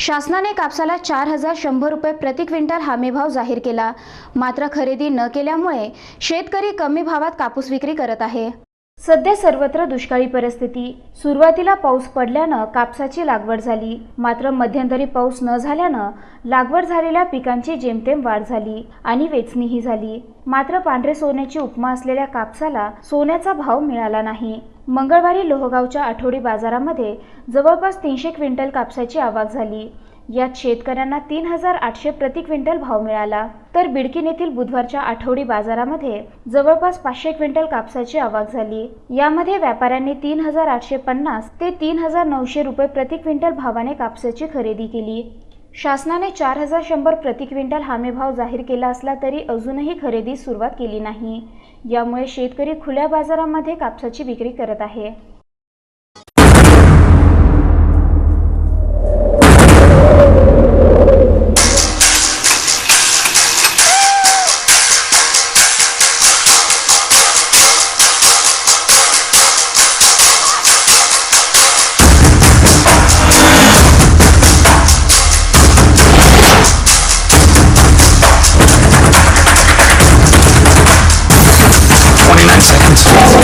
शासनाने कापसाला चार हजार शंभर रुपये प्रति क्विंटल हमीभाव जाहीर केला. मात्र खरेदी न केल्यामुळे शेतकरी कमी भावात कापूस विक्री करत आहे. सध्या सर्वत्र दुष्काळी परिस्थिती. सुरुवातीला पाऊस पडल्यानं कापसाची लागवड झाली. मात्र मध्यंतरी पाऊस न झाल्यानं लागवड झालेल्या पिकांची जेमतेम वाढ झाली आणि वेचणीही झाली. मात्र पांढरे सोन्याची उपमा असलेल्या कापसाला सोन्याचा भाव मिळाला नाही. मंगळवारी लोहगावच्या आठवडी बाजारामध्ये जवळपास तीनशे क्विंटल कापसाची आवक झाली. यात शेतकऱ्यांना तीन हजार आठशे प्रति क्विंटल भाव मिळाला. तर बिडकीन येथील बुधवारच्या आठवडी बाजारामध्ये जवळपास पाचशे क्विंटल कापसाची आवक झाली. यामध्ये व्यापाऱ्यांनी तीन हजार आठशे पन्नास ते तीन हजार नऊशे रुपये प्रति क्विंटल भावाने कापसाची खरेदी केली. शासनाने चार हजार शंभर प्रति क्विंटल हमीभाव जाहीर केला असला तरी अजूनही खरेदी सुरुवात केली नाही. यामुळे शेतकरी खुल्या बाजारामध्ये कापसाची विक्री करत आहे. seconds